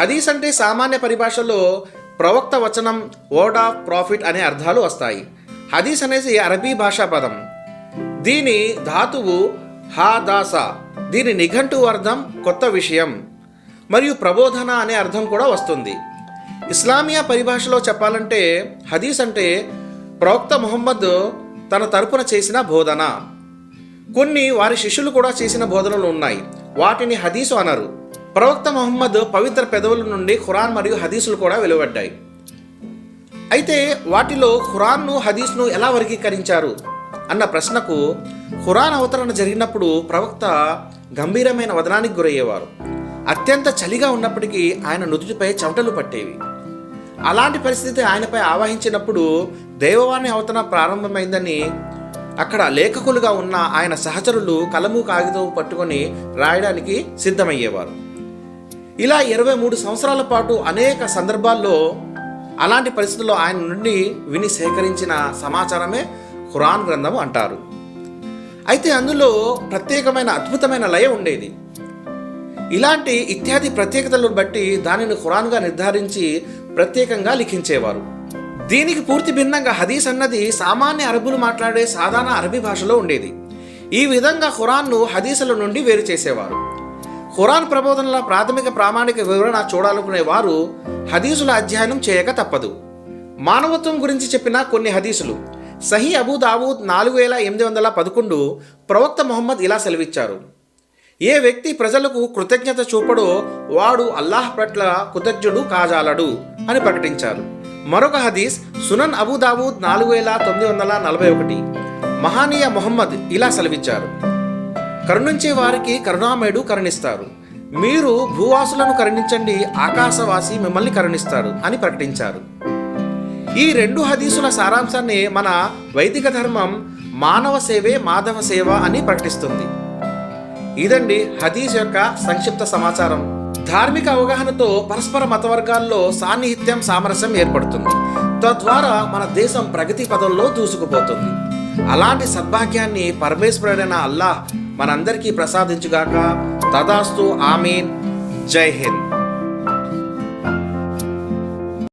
హదీస్ అంటే సామాన్య పరిభాషలో ప్రవక్త వచనం వర్డ్ ఆఫ్ ప్రాఫిట్ అనే అర్థాలు వస్తాయి. హదీస్ అనేది అరబీ భాషా పదం. దీని ధాతువు హా దాసా దీని నిఘంటు అర్థం కొత్త విషయం. మరియు ప్రబోధన అనే అర్థం కూడా వస్తుంది. ఇస్లామియా పరిభాషలో చెప్పాలంటే హదీస్ అంటే ప్రవక్త ముహమ్మద్ తన తరపున చేసిన బోధన. కొన్ని వారి శిష్యులు కూడా చేసిన బోధనలు ఉన్నాయి. వాటిని హదీసు అనరు. ప్రవక్త మహమ్మద్ పవిత్ర పెదవుల నుండి ఖురాన్ మరియు హదీసులు కూడా వెలువడ్డాయి. అయితే వాటిలో ఖురాన్ను హదీస్ను ఎలా వర్గీకరించారు అన్న ప్రశ్నకు ఖురాన్ అవతరణ జరిగినప్పుడు ప్రవక్త గంభీరమైన వదనానికి గురయ్యేవారు. అత్యంత చలిగా ఉన్నప్పటికీ ఆయన నుదుటిపై చెమటలు పట్టేవి. అలాంటి పరిస్థితి ఆయనపై ఆవాహించినప్పుడు దేవవాణి అవతరణ ప్రారంభమైందని అక్కడ లేఖకులుగా ఉన్న ఆయన సహచరులు కలము కాగితం పట్టుకొని రాయడానికి సిద్ధమయ్యేవారు. ఇలా ఇరవై మూడు సంవత్సరాల పాటు అనేక సందర్భాల్లో అలాంటి పరిస్థితుల్లో ఆయన నుండి విని సేకరించిన సమాచారమే ఖురాన్ గ్రంథం అంటారు. అయితే అందులో ప్రత్యేకమైన అద్భుతమైన లయ ఉండేది. ఇలాంటి ఇత్యాది ప్రత్యేకతలను బట్టి దానిని ఖురాన్గా నిర్ధారించి ప్రత్యేకంగా లిఖించేవారు. దీనికి పూర్తి భిన్నంగా హదీస్ అన్నది సామాన్య అరబులు మాట్లాడే సాధారణ అరబీ భాషలో ఉండేది. ఈ విధంగా ఖురాన్ను హదీసుల నుండి వేరు చేసేవారు. ఖురాన్ ప్రబోధనల ప్రాథమిక ప్రామాణిక వివరణ చూడాలనుకునే వారు హదీసుల అధ్యయనం చేయక తప్పదు. మానవత్వం గురించి చెప్పిన కొన్ని హదీసులు. సహీ అబూ దావూద్ నాలుగు వేల ఎనిమిది వందల పదకొండు ప్రవక్త మొహమ్మద్ ఇలా సెలవిచ్చారు. ఏ వ్యక్తి ప్రజలకు కృతజ్ఞత చూపడో వాడు అల్లాహ్ పట్ల కృతజ్ఞుడు కాజాలడు అని ప్రకటించారు. మరొక హదీస్ సునన్ అబూ దావూద్ నాలుగు వేల తొమ్మిది వందల నలభై ఒకటి. మహానీయ మొహమ్మద్ ఇలా సెలవిచ్చారు. కరుణించే వారికి కరుణామయుడు కరుణిస్తారు. మీరు భూవాసులను కరుణించండి ఆకాశవాసి మిమ్మల్ని కరుణిస్తాడు అని ప్రకటించారు. ఈ రెండు హదీసుల సారాంశాన్ని మన వైదిక ధర్మం మానవ సేవే మాధవ సేవ అని ప్రకటిస్తుంది. ఇదండి హదీస్ యొక్క సంక్షిప్త సమాచారం. ధార్మిక అవగాహనతో పరస్పర మతవర్గాల్లో సాన్నిహిత్యం సామరస్యం ఏర్పడుతుంది. తద్వారా మన దేశం ప్రగతి పదంలో దూసుకుపోతుంది. అలాంటి సద్భాగ్యాన్ని పరమేశ్వరుడైన అల్లాహ్ మనందరికీ ప్రసాదించుగాక తదాస్తు ఆమీన్ జై హింద్